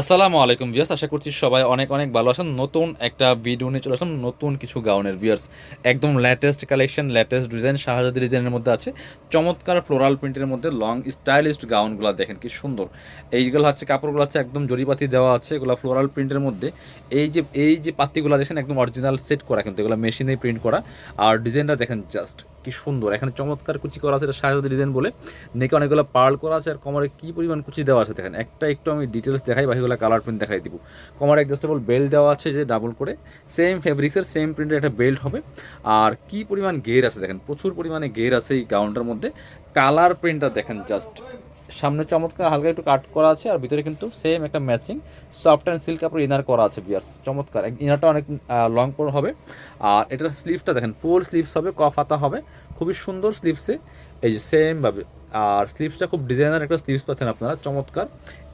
আসসালামু আলাইকুম বিয়ার্স আশা করছি সবাই অনেক অনেক ভালো আছেন। নতুন একটা ভিডিও নিয়ে চলে আসলাম, নতুন কিছু গাউনের বিয়ার্স একদম লেটেস্ট কালেকশন লেটেস্ট ডিজাইন শাহজাদি ডিজাইনের মধ্যে আছে। চমৎকার ফ্লোরাল প্রিন্টের মধ্যে লং স্টাইলিস্ট গাউনগুলো দেখেন, কি সুন্দর। এইগুলো হচ্ছে কাপড়গুলো হচ্ছে একদম জরিপাতি দেওয়া আছে, এগুলো ফ্লোরাল প্রিন্টের মধ্যে। এই যে এই যে পাত্তিগুলো দেখেন, একদম অরিজিনাল সেট করা কিন্তু এগুলো মেশিনে প্রিন্ট করা। আর ডিজাইনটা দেখেন জাস্ট কি সুন্দর। এখানে চমৎকার কুচি করা আছে, এটা শাহজাদি ডিজাইন বলে। নেকে অনেকগুলো পার্ল করা আছে আর কমারে কি পরিমাণ কুচি দেওয়া আছে দেখেন। একটা একটু আমি ডিটেলস দেখাই, বাকিগুলো কালার প্রিন্ট দেখাই দিব। কমারে অ্যাডজাস্টেবল বেল্ট দেওয়া আছে যে ডাবল করে। সেম ফেব্রিক্সের সেম প্রিন্টের একটা বেল্ট হবে। আর কি পরিমাণ গের আছে দেখেন, প্রচুর পরিমাণে গের আছে এই গাউনটার মধ্যে। কালার প্রিন্টটা দেখেন জাস্ট সামনে চমৎকার হালকা একটু কাট করা আছে, আর ভিতরে কিন্তু সেম একটা ম্যাচিং সফট অ্যান্ড সিল্ক কাপড় ইনার করা আছে বিয়ার্স চমৎকার। ইনারটা অনেক লং পর হবে। আর এটার স্লিভসটা দেখেন ফুল স্লিভস হবে কফ হাতা হবে। খুবই সুন্দর স্লিভসে এই যে সেমভাবে আর স্লিভসটা খুব ডিজাইনার একটা স্লিভস পাচ্ছেন আপনারা। চমৎকার।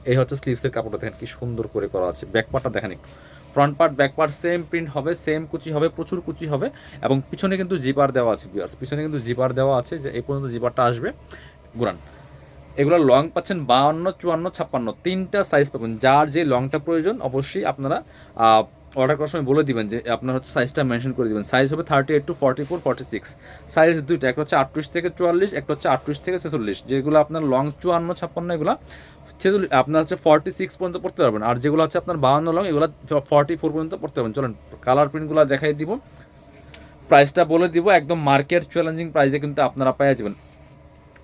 এই হচ্ছে স্লিভসের কাপড়টা দেখেন, কি সুন্দর করে করা আছে। ব্যাক পার্টটা দেখেন একটু। Front part back part same print হবে সেম কুচি হবে, প্রচুর কুচি হবে। এবং পিছনে কিন্তু জিপার দেওয়া আছে পিছনে কিন্তু জিপার দেওয়া আছে যে এই পর্যন্ত জিপারটা আসবে। গুরান এগুলো লং পাচ্ছেন বাউন্ন, চুয়ান্ন, ছাপ্পান্ন। তিনটা সাইজ পাবেন। যার যে লংটা প্রয়োজন, অবশ্যই আপনারা অর্ডার করার সময় বলে দিবেন যে আপনার হচ্ছে সাইজটা মেনশন করে দিবেন। সাইজ হবে thirty eight to forty four forty six size দুইটা, একটা হচ্ছে আটত্রিশ থেকে চুয়াল্লিশ, একটা হচ্ছে আটত্রিশ থেকে ছেচল্লিশ। যেগুলো আপনার লং চুয়ান্ন, ছাপ্পান্ন, এগুলো ছেচল্লিশ, আপনার হচ্ছে ফর্টি সিক্স পর্যন্ত পড়তে পারবেন। আর যেগুলো হচ্ছে আপনার বাউন্ন লং এগুলো ফর্টি ফোর পর্যন্ত পড়তে পারবেন। চলেন কালার প্রিন্টগুলো দেখাই দিব। প্রাইসটা বলে দিব, একদম মার্কেট চ্যালেঞ্জিং প্রাইসে কিন্তু আপনারা পেয়ে যাবেন।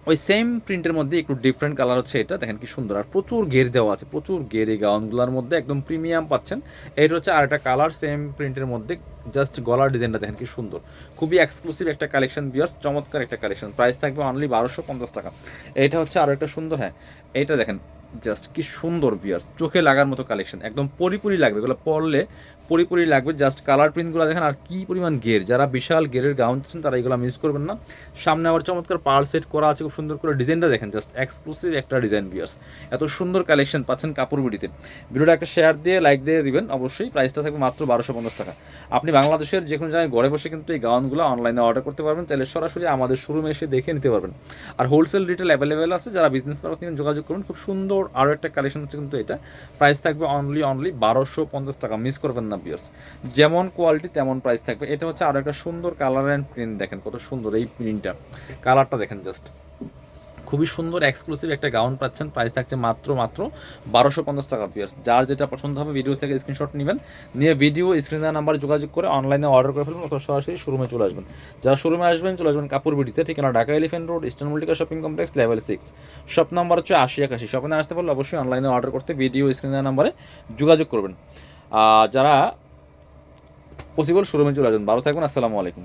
ওই সেম প্রিন্টের মধ্যে একটু ডিফারেন্ট কালার হচ্ছে এটা। দেখেন কি সুন্দর। আর প্রচুর গের দেওয়া আছে, প্রচুর গের এই গাউনগুলোর মধ্যে একদম প্রিমিয়াম পাচ্ছেন। এটা হচ্ছে আর একটা কালার সেম প্রিন্টের মধ্যে জাস্ট গলার ডিজাইনটা দেখেন কি সুন্দর। খুবই এক্সক্লুসিভ একটা কালেকশন বিয়ার্স চমৎকার একটা কালেকশন প্রাইস থাকবে অনলি বারোশো পঞ্চাশ টাকা। এটা হচ্ছে আরও একটা সুন্দর হ্যাঁ এইটা দেখেন জাস্ট কি সুন্দর বিয়ার্স চোখে লাগার মতো কালেকশন একদম পরিপুরি লাগবে। এগুলো পরলে পরিপুরি লাগবে জাস্ট কালার প্রিন্টগুলো দেখেন আর কি পরিমাণ গের যারা বিশাল গেরের গাউন চাচ্ছেন তারা এগুলো মিস করবেন না। সামনে আবার চমৎকার পার সেট করা আছে, খুব সুন্দর করে ডিজাইনটা দেখেন জাস্ট এক্সক্লুসিভ একটা ডিজাইন বিয়ার্স এত সুন্দর কালেকশন পাচ্ছেন কাপড় বিডিতে। ভিডিওটা একটা শেয়ার দিয়ে লাইক দিয়ে দিবেন, অবশ্যই প্রাইসটা থাকবে মাত্র বারোশো পঞ্চাশ টাকা। আপনি বাংলাদেশের যে কোনো জায়গায় ঘরে বসে কিন্তু এই গাউনগুলো অনলাইনে অর্ডার করতে পারবেন তাহলে সরাসরি আমাদের শোরুমে এসে দেখে নিতে পারবেন। আর হোলসেল রিটেল অ্যাভেলেবেল আছে, যারা বিজনেস পারপাস নিয়ে যোগাযোগ করুন, খুব সুন্দর আরও একটা কালেকশন হচ্ছে কিন্তু এটা। প্রাইস থাকবে অনলি অনলি বারোশো পঞ্চাশ টাকা মিস করবেন না। বিয়ার্স যেমন কোয়ালিটি তেমন প্রাইস থাকবে। এটা হচ্ছে আরও একটা সুন্দর কালার অ্যান্ড প্রিন্ট দেখেন, কত সুন্দর এই প্রিন্টটা কালারটা দেখেন জাস্ট খুবই সুন্দর এক্সক্লুসিভ একটা গাউন পাচ্ছেন। প্রাইস থাকছে মাত্র মাত্র বারোশো পঞ্চাশ টাকা পিয়ার্স যার যেটা পছন্দ হবে ভিডিও থেকে স্ক্রিনশট নেবেন। নিয়ে ভিডিও স্ক্রিন নাম্বার যোগাযোগ করে অনলাইনে অর্ডার করে ফেলবেন অথবা সরাসরি শোরুমে চলে আসবেন। যারা শোরুমে আসবেন, চলে আসবেন কাপড় বিডিতে ঠিকানা Dhaka elephant road eastern Mallika shopping complex level six shop number হচ্ছে আশি একাশি। শপে আসতে পারলে অবশ্যই অনলাইনে অর্ডার করতে ভিডিও স্ক্রিন নাম্বারে যোগাযোগ করবেন। যারা পসিবল শোরুমে চলে আসবেন। ভালো থাকবেন আসসালামু আলাইকুম।